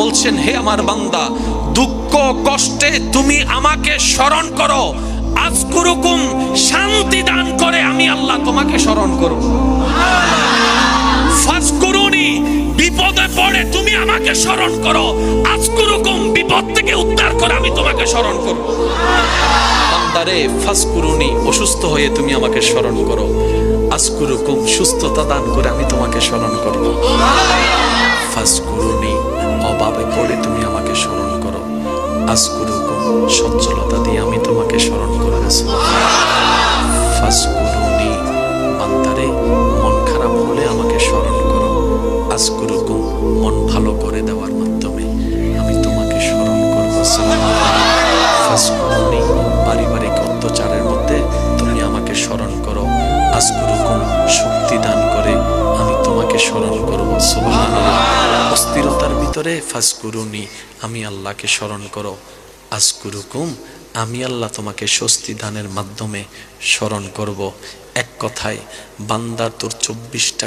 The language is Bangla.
বলছেন, হে আমার বান্দা, দুঃখ, কষ্টে তুমি আমাকে স্মরণ করো। আজকুরুকুম শান্তি দান করে আমি আল্লাহ তোমাকে স্মরণ করব। ফাজকুরুনি, বিপদে পড়ে তুমি আমাকে স্মরণ করো। আজকুরুকুম বিপদ থেকে উদ্ধার করে আমি তোমাকে স্মরণ করব। বান্দারে, ফাজকুরুনি, অসুস্থ হয়ে তুমি আমাকে স্মরণ করো। আজকুরুকুম সুস্থতা দান করে আমি তোমাকে স্মরণ করব। স্মরণ করো। আজকুরুকুম সচ্ছলতা দিয়ে আমি তোমাকে স্মরণ করব ফাজকুরুনি বান্দারে মন খারাপ হলে আমাকে স্মরণ করো। আজকুরুকুম মন ভালো করে দেওয়ার মাধ্যমে আমি তোমাকে স্মরণ করব। ফাজকুরুনি পারিবারিক অত্যাচারের মধ্যে তুমি আমাকে স্মরণ করো। আজকুরুকুম শক্তি দান করে আমি তোমাকে স্মরণ করব। সুবহানাল্লাহ। অস্থিরতার ভিতরে ফাসকুরুনি আমি আল্লাহকে স্মরণ করো। আজকুরুকুম, আমি আল্লাহ তোমাকে স্বস্তি দানের মাধ্যমে স্মরণ করব। এক কথায়, বান্দার তোর চব্বিশটা